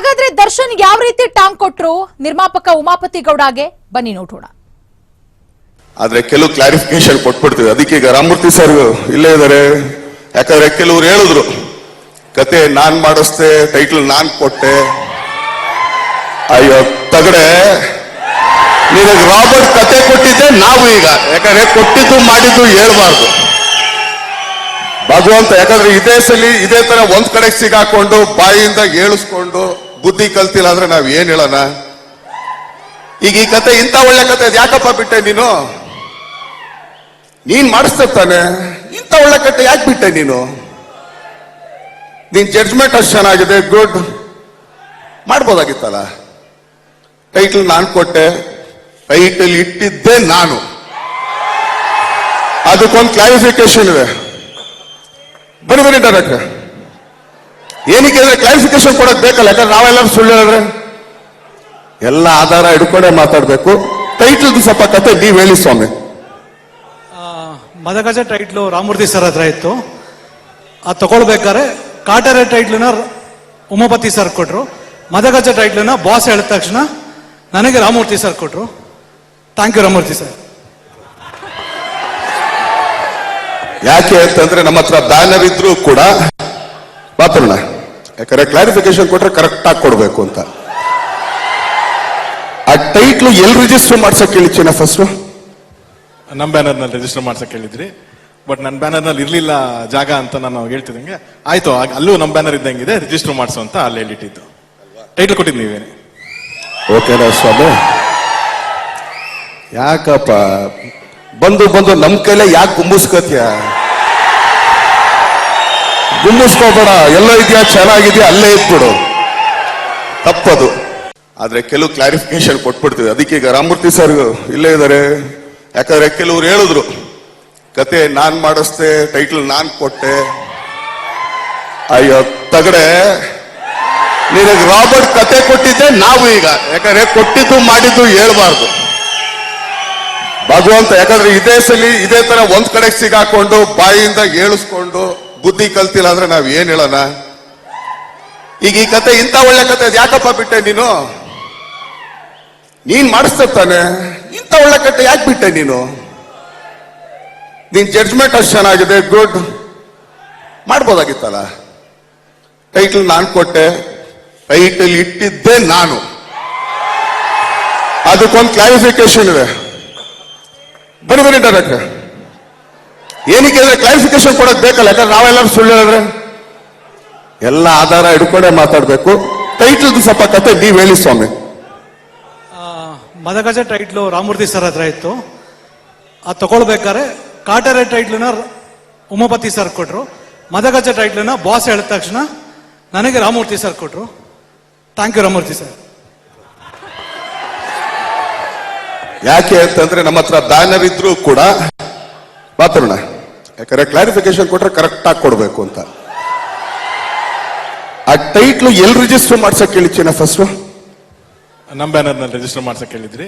ಹಾಗಾದ್ರೆ ದರ್ಶನ್ ಯಾವ ರೀತಿ ಟಾಂಗ್ ಕೊಟ್ರು? ನಿರ್ಮಾಪಕ ಉಮಾಪತಿ ಗೌಡಗೆ ಬನ್ನಿ ನೋಡೋಣ. ಆದ್ರೆ ಕೆಲವು ಕ್ಲಾರಿಫಿಕೇಶನ್ ಕೊಟ್ಬಿಡ್ತೀವಿ. ಅದಕ್ಕೆ ಈಗ ರಾಮಮೂರ್ತಿ ಸರ್ ಇಲ್ಲೇ ಇದಾರೆ ಯಾಕಂದ್ರೆ ಕೆಲವರು ಹೇಳಿದ್ರು, ಕತೆ ನಾನ್ ಮಾಡಿಸ್ದೆ ಟೈಟಲ್ ನಾನ್ ಕೊಟ್ಟೆ. ಅಯ್ಯೋ, ತಗಡೆ. ನಿನಗೆ ರಾಬರ್ಟ್ ಕತೆ ಕೊಟ್ಟಿದ್ದೆ, ನಾವು ಈಗ. ಯಾಕಂದ್ರೆ ಕೊಟ್ಟಿದ್ದು ಮಾಡಿದ್ದು ಹೇಳ್ಬಾರ್ದು. ಭಗವಂತ, ಯಾಕಂದ್ರೆ ಇದೇ ಸಲಿ ಇದೇ ತರ ಒಂದ್ ಕಡೆ ಸಿಗಾಕೊಂಡು, ಬಾಯಿಯಿಂದ ಏಳಿಸ್ಕೊಂಡು ಬುದ್ಧಿ ಕಲ್ತಿಲ್ಲ ಅಂದ್ರೆ ನಾವ್ ಏನ್ ಹೇಳೋಣ? ಈಗ ಈ ಕತೆ ಇಂಥ ಒಳ್ಳೆ ಕತೆ ಯಾಕಪ್ಪ ಬಿಟ್ಟೆ ನೀನು? ನೀನ್ ಮಾಡಿಸ್ತಾನೆ ಇಂಥ ಒಳ್ಳೆ ಕತೆ ಯಾಕೆ ಬಿಟ್ಟೆ ನೀನು? ನಿನ್ ಜಡ್ಜ್ಮೆಂಟ್ ಅಷ್ಟು ಚೆನ್ನಾಗಿದೆ ಗುಡ್ ಮಾಡ್ಬೋದಾಗಿತ್ತಲ್ಲ? ಟೈಟಲ್ ನಾನು ಕೊಟ್ಟೆ ಟೈಟಲ್ ಇಟ್ಟಿದ್ದೆ ನಾನು. ಅದಕ್ಕೊಂದು ಕ್ಲಾರಿಫಿಕೇಶನ್ ಇದೆ. ಬನ್ನಿ ಬನ್ನಿ ಡೈರೆಕ್ಟರ್ ಏನಕ್ಕೆ ಅಂದ್ರೆ ಕ್ಲಾರಿಫಿಕೇಶನ್ ಕೊಡಕ್ ಬೇಕಲ್ಲ ಯಾಕಂದ್ರೆ ನಾವೆಲ್ಲರೂ ಸುಳ್ಳು ಹೇಳಿದ್ರೆ ಎಲ್ಲ ಆಧಾರ ಹಿಡ್ಕೊಂಡೇ ಮಾತಾಡ್ಬೇಕು. ಟೈಟಲ್ ಸ್ವಲ್ಪ ಕತೆ ನೀವ್ ಹೇಳಿ ಸ್ವಾಮಿ. ಮದಗಜ ಟೈಟ್ಲು ರಾಮೂರ್ತಿ ಸರ್ ಹತ್ರ ಇತ್ತು. ಅದು ತಗೊಳ್ಬೇಕಾದ್ರೆ ಕಾಟರೆ ಟೈಟ್ಲನ್ನ ಉಮಾಪತಿ ಸರ್ ಕೊಟ್ರು. ಮದಗಜ ಟೈಟ್ಲನ್ನ ಬಾಸ್ ಹೇಳಿದ ತಕ್ಷಣ ನನಗೆ ರಾಮೂರ್ತಿ ಸರ್ ಕೊಟ್ರು. ಥ್ಯಾಂಕ್ ಯು ರಾಮೂರ್ತಿ ಸರ್ ಯಾಕೆ ಅಂತಂದ್ರೆ ನಮ್ಮ ಹತ್ರ ಬ್ಯಾನರ್ ಇದ್ರೂ ಕೂಡ ಮಾತಾಡೋಣ. ಯಾಕಂದ್ರೆ ಕ್ಲಾರಿಫಿಕೇಶನ್ ಕೊಟ್ರೆ ಕರೆಕ್ಟ್ ಆಗಿ ಕೊಡ್ಬೇಕು ಅಂತ. ಆ ಟೈಟ್ಲು ಎಲ್ಲಿ ರಿಜಿಸ್ಟರ್ ಮಾಡ್ಸಕ್ ಹೇಳಿಚ್ಚಿನ ಫಸ್ಟ್ ನಮ್ಮ ಬ್ಯಾನರ್ನಲ್ಲಿ ರಿಜಿಸ್ಟರ್ ಮಾಡ್ಸಕ್ ಕೇಳಿದ್ರಿ ಬಟ್ ನನ್ನ ಬ್ಯಾನರ್ನಲ್ಲಿ ಇರಲಿಲ್ಲ ಜಾಗ ಅಂತ ನಾನು ಹೇಳ್ತಿದ್ದಂಗೆ ಆಯ್ತು ಅಲ್ಲೂ ನಮ್ಮ ಬ್ಯಾನರ್ ಇದ್ದಂಗಿದೆ ರಿಜಿಸ್ಟರ್ ಮಾಡಿಸು ಅಂತ ಅಲ್ಲಿ ಹೇಳಿಟ್ಟಿದ್ದು. ಟೈಟ್ಲ್ ಕೊಟ್ಟಿದ್ದು ನೀವೇನೆ ಓಕೆ ಸ್ವಾಮಿ. ಯಾಕಪ್ಪ? ಬಂದು ಬಂದು ನಮ್ ಕೈಲೇ ಯಾಕೆ ಗುಮ್ಮಿಸ್ಕೋತೀಯ ಗುಮ್ಮಿಸ್ಕೋಬೇಡ ಎಲ್ಲ ಇದೆಯಾ, ಚೆನ್ನಾಗಿದೆಯಾ, ಅಲ್ಲೇ ಇದ್ಬಿಡು. ತಪ್ಪದು. ಆದ್ರೆ ಕೆಲವು ಕ್ಲಾರಿಫಿಕೇಶನ್ ಕೊಟ್ಬಿಡ್ತೀವಿ. ಅದಕ್ಕೆ ಈಗ ರಾಮಮೂರ್ತಿ ಸರ್ ಇಲ್ಲೇ ಇದಾರೆ. ಯಾಕಂದ್ರೆ ಕೆಲವ್ರು ಹೇಳಿದ್ರು, ಕತೆ ನಾನ್ ಮಾಡಿಸ್ದೆ ಟೈಟಲ್ ನಾನ್ ಕೊಟ್ಟೆ. ಅಯ್ಯೋ, ತಗಡೆ. ನಿನಗೆ ರಾಬರ್ಟ್ ಕತೆ ಕೊಟ್ಟಿದ್ದೆ, ನಾವು ಈಗ. ಯಾಕಂದ್ರೆ ಕೊಟ್ಟಿದ್ದು ಮಾಡಿದ್ದು ಹೇಳ್ಬಾರ್ದು. ಭಗವಂತ, ಯಾಕಂದ್ರೆ ಇದೇ ಸಲಿ ಇದೇ ತರ ಒಂದ್ ಕಡೆ ಸಿಗಾಕೊಂಡು ಬಾಯಿಂದ ಏಳಿಸ್ಕೊಂಡು ಬುದ್ಧಿ ಕಲ್ತಿಲ್ಲ ಅಂದ್ರೆ ನಾವ್ ಏನ್ ಹೇಳೋಣ? ಈಗ ಈ ಕತೆ ಇಂಥ ಒಳ್ಳೆ ಕತೆ ಯಾಕಪ್ಪ ಬಿಟ್ಟೆ ನೀನು? ನೀನ್ ಮಾಡಿಸ್ತಾನೆ ಇಂಥ ಒಳ್ಳೆ ಕತೆ ಯಾಕೆ ಬಿಟ್ಟೆ ನೀನು? ನಿನ್ ಜಡ್ಜ್ಮೆಂಟ್ ಅಷ್ಟು ಚೆನ್ನಾಗಿದೆ ಗುಡ್ ಮಾಡ್ಬೋದಾಗಿತ್ತಲ್ಲ? ಟೈಟಲ್ ನಾನ್ ಕೊಟ್ಟೆ ಟೈಟಲ್ ಇಟ್ಟಿದ್ದೆ ನಾನು. ಅದಕ್ಕೊಂದು ಕ್ಲಾರಿಫಿಕೇಶನ್ ಇದೆ. ಬನ್ನಿ ಬನ್ನಿ ಏನಕ್ಕೆ ಅಂದ್ರೆ ಕ್ಲಾರಿಫಿಕೇಶನ್ ಕೊಡಕ್ ಬೇಕಲ್ಲ ಯಾಕಂದ್ರೆ ನಾವೆಲ್ಲರೂ ಸುಳ್ಳು ಹೇಳಿದ್ರೆ ಎಲ್ಲ ಆಧಾರ ಹಿಡ್ಕೊಂಡೇ ಮಾತಾಡ್ಬೇಕು. ಟೈಟಲ್ ಸ್ವಲ್ಪ ಕತೆ ನೀವ್ ಹೇಳಿ ಸ್ವಾಮಿ. ಮದಗಜ ಟೈಟ್ಲು ರಾಮೂರ್ತಿ ಸರ್ ಹತ್ರ ಇತ್ತು. ಅದು ತಗೊಳ್ಬೇಕಾದ್ರೆ ಕಾಟರೆ ಟೈಟ್ಲನ್ನ ಉಮಾಪತಿ ಸರ್ ಕೊಟ್ರು. ಮದಗಜ ಟೈಟ್ಲನ್ನ ಬಾಸ್ ಹೇಳಿದ ತಕ್ಷಣ ನನಗೆ ರಾಮೂರ್ತಿ ಸರ್ ಕೊಟ್ರು. ಥ್ಯಾಂಕ್ ಯು ರಾಮೂರ್ತಿ ಸರ್ ಯಾಕೆ ಅಂತಂದ್ರೆ ನಮ್ಮ ಹತ್ರ ಬ್ಯಾನರ್ ಇದ್ರೂ ಕೂಡ ಮಾತಾಡೋಣ ಯಾಕಂದ್ರೆ ಕ್ಲಾರಿಫಿಕೇಶನ್ ಕೊಟ್ರೆ ಕರೆಕ್ಟ್ ಆಗಿ ಕೊಡಬೇಕು ಅಂತ. ಆ ಟೈಟ್ಲು ಎಲ್ಲಿ ರಿಜಿಸ್ಟರ್ ಮಾಡ್ಸಕ್ ಹೇಳಿಚ್ಚಿನ ಫಸ್ಟ್ ನಮ್ಮ ಬ್ಯಾನರ್ನಲ್ಲಿ ರಿಜಿಸ್ಟರ್ ಮಾಡ್ಸಕ್ ಕೇಳಿದ್ರಿ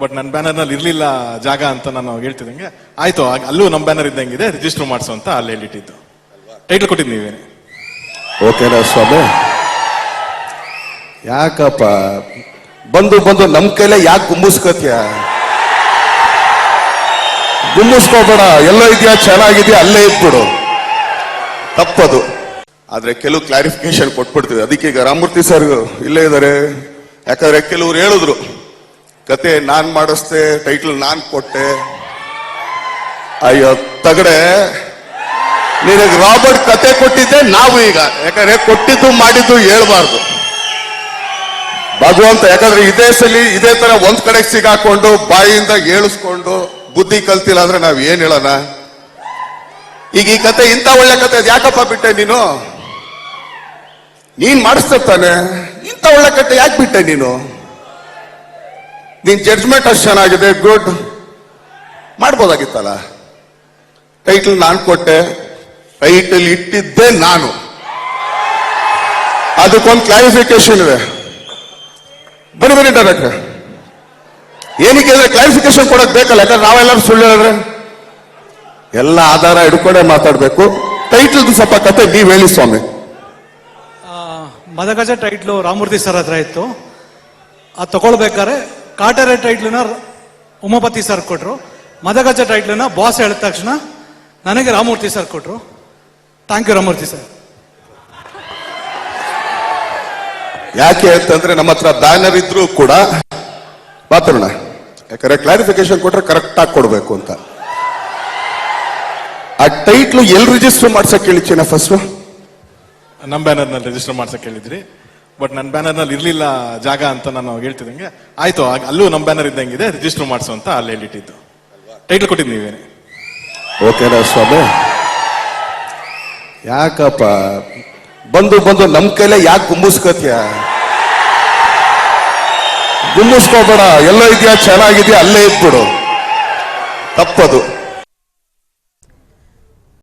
ಬಟ್ ನನ್ನ ಬ್ಯಾನರ್ನಲ್ಲಿ ಇರ್ಲಿಲ್ಲ ಜಾಗ ಅಂತ ನಾನು ಹೇಳ್ತಿದ್ದಂಗೆ ಆಯ್ತು ಅಲ್ಲೂ ನಮ್ಮ ಬ್ಯಾನರ್ ಇದ್ದಂಗಿದೆ ರಿಜಿಸ್ಟರ್ ಮಾಡಿಸು ಅಂತ ಅಲ್ಲಿ ಹೇಳಿಟ್ಟಿದ್ದು. ಟೈಟ್ಲ್ ಕೊಟ್ಟಿದ್ದು ನೀವೇನೆ ಓಕೆನಾ ಸ್ವಾಮಿ. ಯಾಕಪ್ಪ? ಬಂದು ಬಂದು ನಮ್ ಕೈಲೇ ಯಾಕೆ ಗುಮ್ಮಿಸ್ಕೋತೀಯ ಗುಮ್ಮಿಸ್ಕೋಬೇಡ ಎಲ್ಲ ಇದೆಯಾ, ಚೆನ್ನಾಗಿದೆಯಾ, ಅಲ್ಲೇ ಇದ್ಬಿಡು. ತಪ್ಪದು. ಆದ್ರೆ ಕೆಲವು ಕ್ಲಾರಿಫಿಕೇಶನ್ ಕೊಟ್ಬಿಡ್ತೀವಿ. ಅದಕ್ಕೆ ಈಗ ರಾಮಮೂರ್ತಿ ಸರ್ ಇಲ್ಲೇ ಇದಾರೆ. ಯಾಕಂದ್ರೆ ಕೆಲವ್ರು ಹೇಳಿದ್ರು, ಕತೆ ನಾನ್ ಮಾಡಿಸ್ದೆ ಟೈಟಲ್ ನಾನ್ ಕೊಟ್ಟೆ. ಅಯ್ಯೋ, ತಗಡೆ. ನಿನಗೆ ರಾಬರ್ಟ್ ಕತೆ ಕೊಟ್ಟಿದ್ದೆ, ನಾವು ಈಗ. ಯಾಕಂದ್ರೆ ಕೊಟ್ಟಿದ್ದು ಮಾಡಿದ್ದು ಹೇಳ್ಬಾರ್ದು. ಭಗವಂತ, ಯಾಕಂದ್ರೆ ಇದೇ ಸಲಿ ಇದೇ ತರ ಒಂದ್ ಕಡೆ ಸಿಗಾಕೊಂಡು, ಬಾಯಿಯಿಂದ ಏಳಿಸ್ಕೊಂಡು ಬುದ್ಧಿ ಕಲ್ತಿಲ್ಲ ಅಂದ್ರೆ ನಾವ್ ಏನ್ ಹೇಳೋಣ? ಈಗ ಈ ಕತೆ ಇಂಥ ಒಳ್ಳೆ ಕತೆ ಯಾಕಪ್ಪ ಬಿಟ್ಟೆ ನೀನು? ನೀನ್ ಮಾಡಿಸ್ತಾನೆ ಇಂಥ ಒಳ್ಳೆ ಕತೆ ಯಾಕೆ ಬಿಟ್ಟೆ ನೀನು? ನಿನ್ ಜಡ್ಜ್ಮೆಂಟ್ ಅಷ್ಟು ಚೆನ್ನಾಗಿದೆ ಗುಡ್ ಮಾಡ್ಬೋದಾಗಿತ್ತಲ್ಲ? ಟೈಟಲ್ ನಾನು ಕೊಟ್ಟೆ ಟೈಟಲ್ ಇಟ್ಟಿದ್ದೆ ನಾನು. ಅದಕ್ಕೊಂದು ಕ್ಲಾರಿಫಿಕೇಶನ್ ಇದೆ. ಬನ್ನಿ ಬನ್ನಿ ಡೈರೆಕ್ಟರ್ ಏನಕ್ಕೆ ಅಂದ್ರೆ ಕ್ಲಾರಿಫಿಕೇಶನ್ ಕೊಡಕ್ ಬೇಕಲ್ಲ ಯಾಕಂದ್ರೆ ನಾವೆಲ್ಲರೂ ಸುಳ್ಳು ಹೇಳಿದ್ರೆ ಎಲ್ಲ ಆಧಾರ ಹಿಡ್ಕೊಂಡೇ ಮಾತಾಡ್ಬೇಕು. ಟೈಟಲ್ ಸ್ವಲ್ಪ ಕತೆ ನೀವ್ ಹೇಳಿ ಸ್ವಾಮಿ. ಮದಗಜ ಟೈಟ್ಲು ರಾಮೂರ್ತಿ ಸರ್ ಹತ್ರ ಇತ್ತು. ಅದು ತಗೊಳ್ಬೇಕಾದ್ರೆ ಕಾಟೇರ ಟೈಟ್ಲನ್ನ ಉಮಾಪತಿ ಸರ್ ಕೊಟ್ರು. ಮದಗಜ ಟೈಟ್ಲನ್ನ ಬಾಸ್ ಹೇಳಿದ ತಕ್ಷಣ ನನಗೆ ರಾಮೂರ್ತಿ ಸರ್ ಕೊಟ್ರು. ಥ್ಯಾಂಕ್ ಯು ರಾಮೂರ್ತಿ ಸರ್ ಯಾಕೆ ಅಂತಂದ್ರೆ ನಮ್ಮ ಹತ್ರ ಬ್ಯಾನರ್ ಇದ್ರೂ ಕೂಡ ಮಾತಾಡೋಣ ಯಾಕಂದ್ರೆ ಕ್ಲಾರಿಫಿಕೇಶನ್ ಕೊಟ್ರೆ ಕರೆಕ್ಟ್ ಆಗಿ ಕೊಡಬೇಕು ಅಂತ. ಆ ಟೈಟ್ಲು ಎಲ್ಲಿ ರಿಜಿಸ್ಟರ್ ಮಾಡ್ಸಕ್ ಹೇಳಿದ್ದೇನೆ ಫಸ್ಟ್ ನಮ್ಮ ಬ್ಯಾನರ್ನಲ್ಲಿ ರಿಜಿಸ್ಟರ್ ಮಾಡ್ಸಕ್ ಕೇಳಿದ್ರಿ ಬಟ್ ನನ್ನ ಬ್ಯಾನರ್ನಲ್ಲಿ ಇರಲಿಲ್ಲ ಜಾಗ ಅಂತ ನಾನು ಹೇಳ್ತಿದ್ದಂಗೆ ಆಯ್ತು ಅಲ್ಲೂ ನಮ್ಮ ಬ್ಯಾನರ್ ಇದ್ದಂಗಿದೆ ರಿಜಿಸ್ಟರ್ ಮಾಡಿಸು ಅಂತ ಅಲ್ಲಿ ಹೇಳಿಟ್ಟಿದ್ದು. ಟೈಟ್ಲ್ ಕೊಟ್ಟಿದ್ದು ನೀವೇನೆ ಓಕೆ ಸ್ವಾಮಿ. ಯಾಕಪ್ಪ? ಬಂದು ಬಂದು ನಮ್ ಕೈಲೇ ಯಾಕೆ ಗುಮ್ಮಿಸ್ಕೋತೀಯ ಗುಮ್ಮಿಸ್ಕೋಬೇಡ ಎಲ್ಲ ಇದೆಯಾ ಚೆನ್ನಾಗಿದೆಯಾ ಅಲ್ಲೇ ಇದ್ಬಿಡು. ತಪ್ಪದು.